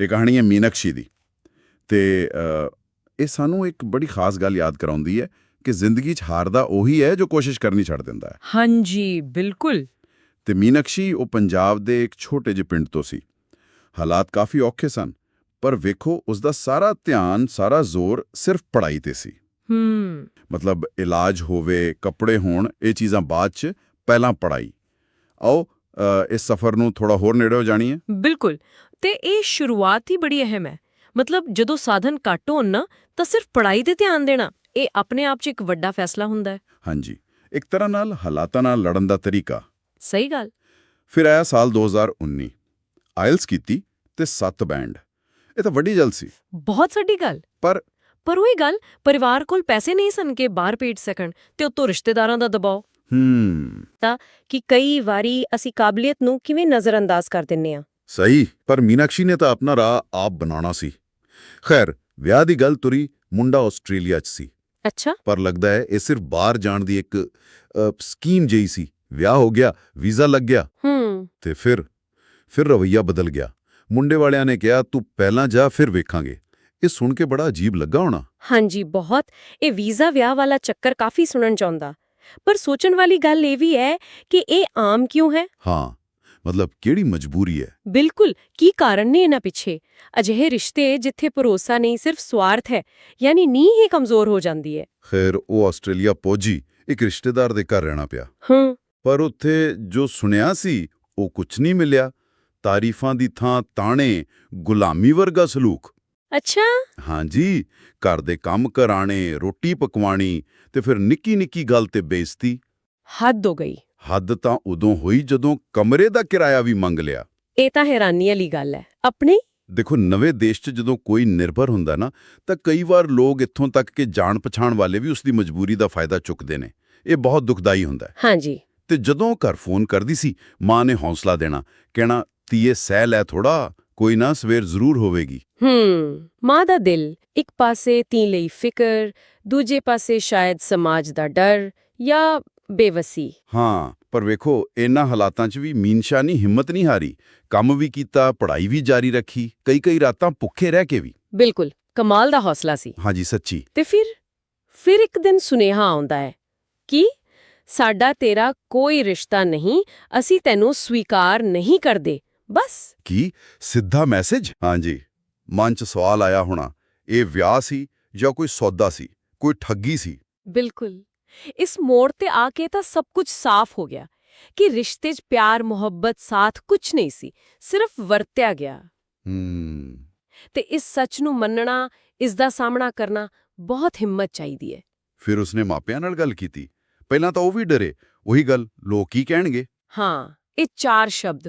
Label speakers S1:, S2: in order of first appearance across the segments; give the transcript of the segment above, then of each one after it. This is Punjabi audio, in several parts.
S1: ਇਹ ਕਹਾਣੀ ਹੈ ਮੀਨਕਸ਼ੀ ਦੀ। ਤੇ ਇਹ ਸਾਨੂੰ ਇੱਕ ਬੜੀ ਖਾਸ ਗੱਲ ਯਾਦ ਕਰਾਉਂਦੀ ਹੈ ਕਿ ਜ਼ਿੰਦਗੀ 'ਚ ਹਾਰਦਾ ਉਹੀ ਹੈ ਜੋ ਕੋਸ਼ਿਸ਼ ਕਰਨੀ ਛੱਡ ਦਿੰਦਾ ਹੈ।
S2: ਹਾਂਜੀ ਬਿਲਕੁਲ।
S1: ਤੇ ਮੀਨਕਸ਼ੀ ਉਹ ਪੰਜਾਬ ਦੇ ਇੱਕ ਛੋਟੇ ਜਿਹੇ ਪਿੰਡ ਤੋਂ ਸੀ। ਹਾਲਾਤ ਕਾਫੀ ਔਖੇ ਸਨ ਪਰ ਵੇਖੋ ਉਸ ਦਾ ਸਾਰਾ ਧਿਆਨ ਸਾਰਾ ਜ਼ੋਰ ਸਿਰਫ ਪੜ੍ਹਾਈ ਤੇ ਸੀ।
S2: ਹੂੰ।
S1: ਮਤਲਬ ਇਲਾਜ ਹੋਵੇ ਕੱਪੜੇ ਹੋਣ ਇਹ ਚੀਜ਼ਾਂ ਬਾਅਦ 'ਚ ਪਹਿਲਾਂ ਪੜ੍ਹਾਈ। ਆਓ ਇਸ ਸਫ਼ਰ ਨੂੰ ਥੋੜਾ ਹੋਰ ਨੇੜੇ ਹੋ? ਜਾਣੀਏ
S2: ਬਿਲਕੁਲ। ਤੇ ਇਹ ਸ਼ੁਰੂਆਤ ਹੀ ਬੜੀ ਅਹਿਮ ਹੈ। ਮਤਲਬ ਜਦੋਂ ਸਾਧਨ ਘੱਟ ਹੋਣ ਨਾ ਤਾਂ ਸਿਰਫ ਪੜ੍ਹਾਈ ਤੇ ਧਿਆਨ ਦੇਣਾ ਇਹ ਆਪਣੇ ਆਪ 'ਚ ਇੱਕ ਵੱਡਾ ਫੈਸਲਾ ਹੁੰਦਾ ਹੈ।
S1: ਹਾਂਜੀ। ਇੱਕ ਤਰ੍ਹਾਂ ਨਾਲ ਹਾਲਾਤਾਂ ਨਾਲ ਲੜਨ ਦਾ ਤਰੀਕਾ।
S2: ਸਹੀ ਗੱਲ।
S1: ਫਿਰ ਆਇਆ ਸਾਲ 2019 ਆਇਲਸ ਕੀਤੀ ਤੇ 7 ਬੈਂਡ। ਇਹ ਤਾਂ ਵੱਡੀ ਜਲ ਸੀ।
S2: ਬਹੁਤ ਵੱਡੀ ਗੱਲ।
S1: ਪਰ
S2: ਪਰ ਉਹੀ ਗੱਲ ਪਰਿਵਾਰ ਕੋਲ ਪੈਸੇ ਨਹੀਂ ਸਨ ਕਿ ਬਾਹਰ ਭੇਜ ਸਕਣ ਤੇ ਉਤੋਂ ਰਿਸ਼ਤੇਦਾਰਾਂ ਦਾ ਦਬਾਅ
S1: ਹੂੰ।
S2: ਕਿ ਕਈ ਵਾਰੀ ਅਸੀਂ ਕਾਬਲੀਅਤ ਨੂੰ ਕਿਵੇਂ ਨਜ਼ਰਅੰਦਾਜ਼ ਕਰ ਦਿੰਨੇ ਆ?
S3: ਸਹੀ ਪਰ ਮੀਨਾਕਸ਼ੀ ਨੇ ਤਾਂ ਆਪਣਾ ਰਾਹ ਆਪ ਬਣਾਉਣਾ ਸੀ। ਖੈਰ ਵਿਆਹ ਦੀ ਗੱਲ ਤੁਰੀ ਮੁੰਡਾ ਆਸਟ੍ਰੇਲੀਆ 'ਚ ਸੀ।
S2: ਅੱਛਾ।
S3: ਪਰ ਲੱਗਦਾ ਹੈ ਇਹ ਸਿਰਫ ਬਾਹਰ ਜਾਣ ਦੀ ਇੱਕ ਸਕੀਮ ਜਿਹੀ ਸੀ। ਵਿਆਹ ਹੋ ਗਿਆ ਵੀਜ਼ਾ ਲੱਗ ਗਿਆ।
S2: ਹੂੰ।
S3: ਤੇ ਫਿਰ ਫਿਰ ਰਵਈਆ ਬਦਲ ਗਿਆ। ਮੁੰਡੇ ਵਾਲਿਆਂ ਨੇ ਕਿਹਾ ਤੂੰ ਪਹਿਲਾਂ ਜਾ ਫਿਰ ਵੇਖਾਂਗੇ। ਇਹ ਸੁਣ ਕੇ ਬੜਾ ਅਜੀਬ ਲੱਗਾ ਹੋਣਾ।
S2: ਹਾਂਜੀ ਬਹੁਤ। ਇਹ ਵੀਜ਼ਾ ਵਿਆਹ ਵਾਲਾ ਚੱਕਰ ਕਾਫੀ ਸੁਣਨ ਚਾਹੁੰਦਾ ਪਰ ਸੋਚਣ ਵਾਲੀ ਗੱਲ ਇਹ ਵੀ ਹੈ ਕਿ ਇਹ ਆਮ ਕਿਉਂ ਹੈ?
S3: ਹਾਂ ਮਤਲਬ ਕਿਹੜੀ ਮਜਬੂਰੀ ਹੈ?
S2: ਬਿਲਕੁਲ ਕੀ ਕਾਰਨ ਨੇ ਇਹਨਾਂ ਪਿੱਛੇ? ਅਜਿਹੇ ਰਿਸ਼ਤੇ ਜਿੱਥੇ ਭਰੋਸਾ ਨਹੀਂ ਸਿਰਫ ਸਵਾਰਥ ਹੈ ਯਾਨੀ ਨੀਂਹ ਹੀ ਕਮਜ਼ੋਰ ਹੋ ਜਾਂਦੀ ਹੈ।
S3: ਖੈਰ ਉਹ ਆਸਟ੍ਰੇਲੀਆ ਪਹੁੰਚੀ ਇੱਕ ਰਿਸ਼ਤੇਦਾਰ ਦੇ ਘਰ ਰਹਿਣਾ ਪਿਆ।
S2: ਹੂੰ।
S3: ਪਰ ਉੱਥੇ ਜੋ ਸੁਣਿਆ ਸੀ ਉਹ ਕੁਝ ਨਹੀਂ ਮਿਲਿਆ। ਤਾਰੀਫਾਂ ਦੀ ਥਾਂ ਤਾਣੇ ਗੁਲਾਮੀ ਵਰਗਾ ਸਲੂਕ।
S2: ਅੱਛਾ।
S3: ਹਾਂਜੀ ਘਰ ਦੇ ਕੰਮ ਕਰਾਣੇ ਰੋਟੀ ਪਕਵਾਣੀ ਤੇ ਫਿਰ ਨਿੱਕੀ ਨਿੱਕੀ ਗੱਲ ਤੇ ਬੇਇੱਜ਼ਤੀ।
S2: ਹੱਦ ਹੋ ਗਈ।
S3: ਹੱਦ ਤਾਂ ਉਦੋਂ ਹੋਈ ਜਦੋਂ ਕਮਰੇ ਦਾ ਕਿਰਾਇਆ ਵੀ ਮੰਗ ਲਿਆ।
S2: ਇਹ ਤਾਂ ਹੈਰਾਨੀ ਵਾਲੀ ਗੱਲ ਹੈ। ਆਪਣੇ?
S3: ਦੇਖੋ ਨਵੇਂ ਦੇਸ਼ 'ਚ ਜਦੋਂ ਕੋਈ ਨਿਰਭਰ ਹੁੰਦਾ ਨਾ ਤਾਂ ਕਈ ਵਾਰ ਲੋਕ ਇੱਥੋਂ ਤੱਕ ਕਿ ਜਾਣ ਪਛਾਣ ਵਾਲੇ ਵੀ ਉਸ ਦੀ ਮਜਬੂਰੀ ਦਾ ਫਾਇਦਾ ਚੁੱਕਦੇ ਨੇ। ਇਹ ਬਹੁਤ ਦੁਖਦਾਈ ਹੁੰਦਾ ਹੈ।
S2: ਹਾਂਜੀ।
S3: ਤੇ ਜਦੋਂ ਘਰ ਫੋਨ ਕਰਦੀ ਸੀ ਮਾਂ ਨੇ ਹੌਸਲਾ ਦੇਣਾ ਕਹਿਣਾ ਧੀਏ ਸਹਿ ਲੈ ਥੋੜਾ ਕੋਈ ਨਾ ਸਵੇਰ ਜ਼ਰੂਰ ਹੋਵੇਗੀ।
S2: ਹੂੰ ਮਾਂ ਦਾ ਦਿਲ ਇੱਕ ਪਾਸੇ ਤੀ ਲਈ ਫਿਕਰ ਦੂਜੇ ਪਾਸੇ ਸ਼ਾਇਦ ਸਮਾਜ ਦਾ ਡਰ ਜਾਂ ਬੇਵਸੀ।
S1: ਹਾਂ ਪਰ ਵੇਖੋ ਇਹਨਾਂ ਹਾਲਾਤਾਂ 'ਚ ਵੀ ਮੀਨਸ਼ਾ ਨਹੀਂ ਹਿੰਮਤ ਨਹੀਂ ਹਾਰੀ। ਕੰਮ ਵੀ ਕੀਤਾ ਪੜ੍ਹਾਈ ਵੀ ਜਾਰੀ ਰੱਖੀ ਕਈ ਕਈ ਰਾਤਾਂ ਭੁੱਖੇ ਰਹਿ ਕੇ ਵੀ।
S2: ਬਿਲਕੁਲ ਕਮਾਲ ਦਾ ਹੌਸਲਾ ਸੀ।
S1: ਹਾਂਜੀ ਸੱਚੀ।
S2: ਤੇ ਫਿਰ ਫਿਰ ਇੱਕ ਦਿਨ ਸੁਨੇਹਾ ਆਉਂਦਾ ਹੈ ਕਿ ਸਾਡਾ ਤੇਰਾ ਕੋਈ ਰਿਸ਼ਤਾ ਨਹੀਂ ਅਸੀਂ ਤੈਨੂੰ ਸਵੀਕਾਰ ਨਹੀਂ ਕਰਦੇ। ਬਸ।
S1: ਕੀ? ਸਿੱਧਾ ਮੈਸੇਜ? ਹਾਂਜੀ। ਮਨ 'ਚ ਸਵਾਲ ਆਇਆ ਹੋਣਾ ਇਹ ਵਿਆਹ ਸੀ ਜਾਂ ਕੋਈ ਸੌਦਾ ਸੀ ਕੋਈ ਠੱਗੀ ਸੀ?
S2: ਬਿਲਕੁਲ। ਇਸ ਮੋੜ ਤੇ ਆ ਕੇ ਤਾਂ ਸਭ ਕੁਝ ਸਾਫ਼ ਹੋ ਗਿਆ ਕਿ ਰਿਸ਼ਤੇ 'ਚ ਪਿਆਰ ਮੁਹੱਬਤ ਸਾਥ ਕੁਝ ਨਹੀਂ ਸੀ ਸਿਰਫ ਵਰਤਿਆ ਗਿਆ।
S1: ਹੂੰ।
S2: ਤੇ ਇਸ ਸੱਚ ਨੂੰ ਮੰਨਣਾ ਇਸ ਦਾ ਸਾਹਮਣਾ ਕਰਨਾ ਬਹੁਤ ਹਿੰਮਤ ਚਾਹੀਦੀ ਹੈ।
S1: ਫਿਰ ਉਸਨੇ ਮਾਪਿਆਂ ਨਾਲ ਗੱਲ ਕੀਤੀ। ਪਹਿਲਾਂ ਤਾਂ ਉਹ ਵੀ ਡਰੇ ਉਹੀ ਗੱਲ ਲੋਕ ਕੀ ਕਹਿਣਗੇ।
S2: ਹਾਂ ਇਹ ਚਾਰ ਸ਼ਬਦ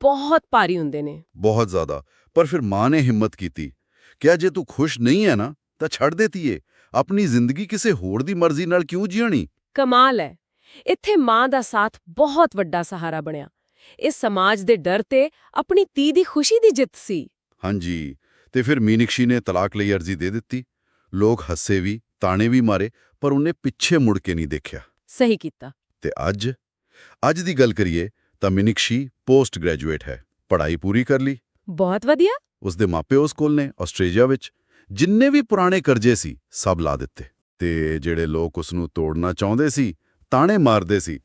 S2: ਬਹੁਤ ਭਾਰੀ ਹੁੰਦੇ ਨੇ।
S1: ਬਹੁਤ ਜ਼ਿਆਦਾ। ਪਰ ਫਿਰ ਮਾਂ ਨੇ ਹਿੰਮਤ ਕੀਤੀ। ਕਿਹਾ ਜੇ ਤੂੰ ਖੁਸ਼ ਨਹੀਂ ਹੈ ਨਾ ਤਾਂ ਛੱਡ ਦੇਤੀਏ ਆਪਣੀ ਜ਼ਿੰਦਗੀ ਕਿਸੇ ਹੋਰ ਦੀ ਮਰਜ਼ੀ ਨਾਲ ਕਿਉਂ ਜੀਣੀ?
S2: ਕਮਾਲ ਹੈ। ਇੱਥੇ ਮਾਂ ਦਾ ਸਾਥ ਬਹੁਤ ਵੱਡਾ ਸਹਾਰਾ ਬਣਿਆ। ਇਸ ਸਮਾਜ ਦੇ ਡਰ ਤੇ ਆਪਣੀ ਧੀ ਦੀ ਖੁਸ਼ੀ ਦੀ ਜਿੱਤ ਸੀ।
S1: ਹਾਂਜੀ। ਤੇ ਫਿਰ ਮੀਨਕਸ਼ੀ ਨੇ ਤਲਾਕ ਲਈ ਅਰਜ਼ੀ ਦੇ ਦਿੱਤੀ। ਲੋਕ ਹੱਸੇ ਵੀ ਤਾਣੇ ਵੀ ਮਾਰੇ ਪਰ ਉਹਨੇ ਪਿੱਛੇ ਮੁੜ ਕੇ ਨਹੀਂ ਦੇਖਿਆ।
S2: ਸਹੀ ਕੀਤਾ।
S1: ਤੇ ਅੱਜ? ਅੱਜ ਦੀ ਗੱਲ ਕਰੀਏ ਤਾਂ ਮੀਨਕਸ਼ੀ ਪੋਸਟ ਗ੍ਰੈਜੂਏਟ ਹੈ। ਪੜ੍ਹਾਈ ਪੂਰੀ ਕਰ ਲਈ।
S2: ਬਹੁਤ ਵਧੀਆ।
S1: ਉਸਦੇ ਮਾਪੇ ਉਸ ਕੋਲ ਨੇ ਆਸਟ੍ਰੇਲੀਆ ਵਿੱਚ। ਜਿੰਨੇ ਵੀ ਪੁਰਾਣੇ ਕਰਜ਼ੇ ਸੀ ਸਭ ਲਾ ਦਿੱਤੇ। ਤੇ ਜਿਹੜੇ ਲੋਕ ਉਸ ਨੂੰ ਤੋੜਨਾ ਚਾਹੁੰਦੇ ਸੀ ਤਾਣੇ ਮਾਰਦੇ ਸੀ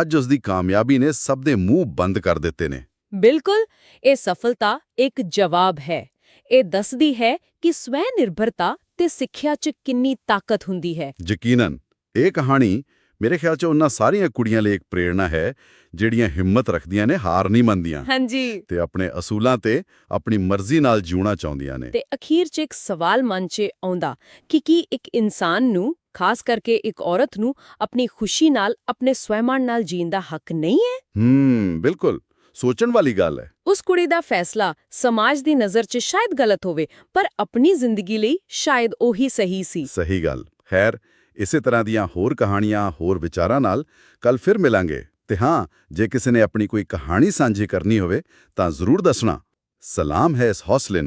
S1: ਅੱਜ ਉਸ ਦੀ ਕਾਮਯਾਬੀ ਨੇ ਸਭ ਦੇ ਮੂੰਹ ਬੰਦ ਕਰ ਦਿੱਤੇ ਨੇ।
S2: ਬਿਲਕੁਲ ਇਹ ਸਫਲਤਾ ਇੱਕ ਜਵਾਬ ਹੈ। ਇਹ ਦੱਸਦੀ ਹੈ ਕਿ ਸਵੈ ਨਿਰਭਰਤਾ ਤੇ ਸਿੱਖਿਆ 'ਚ ਕਿੰਨੀ ਤਾਕਤ ਹੁੰਦੀ ਹੈ।
S1: ਯਕੀਨਨ ਇਹ ਕਹਾਣੀ ਮੇਰੇ ਖਿਆਲ 'ਚ ਉਹਨਾਂ ਸਾਰੀਆਂ ਕੁੜੀਆਂ ਲਈ ਇੱਕ ਪ੍ਰੇਰਣਾ ਹੈ ਜਿਹੜੀਆਂ ਹਿੰਮਤ ਰੱਖਦੀਆਂ ਨੇ ਹਾਰ ਨਹੀਂ ਮੰਨਦੀਆਂ।
S2: ਹਾਂਜੀ।
S1: ਤੇ ਆਪਣੇ ਅਸੂਲਾਂ ਤੇ ਆਪਣੀ ਮਰਜ਼ੀ ਨਾਲ ਜਿਉਣਾ ਚਾਹੁੰਦੀਆਂ ਨੇ।
S2: ਤੇ ਅਖੀਰ 'ਚ ਇੱਕ ਸਵਾਲ ਮਨ 'ਚ ਆਉਂਦਾ ਕਿ ਕੀ ਇੱਕ ਇਨਸਾਨ ਨੂੰ ਖਾਸ ਕਰਕੇ ਇੱਕ ਔਰਤ ਨੂੰ ਆਪਣੀ ਖੁਸ਼ੀ ਨਾਲ ਆਪਣੇ ਸਵੈਮਾਨ ਨਾਲ ਜੀਣ ਦਾ ਹੱਕ ਨਹੀਂ ਹੈ?
S1: ਹੂੰ ਬਿਲਕੁਲ। ਸੋਚਣ ਵਾਲੀ ਗੱਲ ਹੈ।
S2: ਉਸ ਕੁੜੀ ਦਾ ਫੈਸਲਾ ਸਮਾਜ ਦੀ ਨਜ਼ਰ 'ਚ ਸ਼ਾਇਦ ਗਲਤ ਹੋਵੇ ਪਰ ਆਪਣੀ ਜ਼ਿੰਦਗੀ ਲਈ ਸ਼ਾਇਦ ਉਹੀ ਸਹੀ ਸੀ।
S1: ਸਹੀ ਗੱਲ। ਖੈਰ ਇਸੇ ਤਰ੍ਹਾਂ ਦੀਆਂ ਹੋਰ ਕਹਾਣੀਆਂ, ਹੋਰ ਵਿਚਾਰਾਂ ਨਾਲ ਕੱਲ ਫਿਰ ਮਿਲਾਂਗੇ। ਤੇ ਹਾਂ, ਜੇ ਕਿਸੇ ਨੇ ਆਪਣੀ ਕੋਈ ਕਹਾਣੀ ਸਾਂਝੀ ਕਰਨੀ ਹੋਵੇ ਤਾਂ ਜ਼ਰੂਰ ਦੱਸਣਾ। ਸਲਾਮ ਹੈ ਇਸ ਹੌਸਲੇ ਨੂੰ।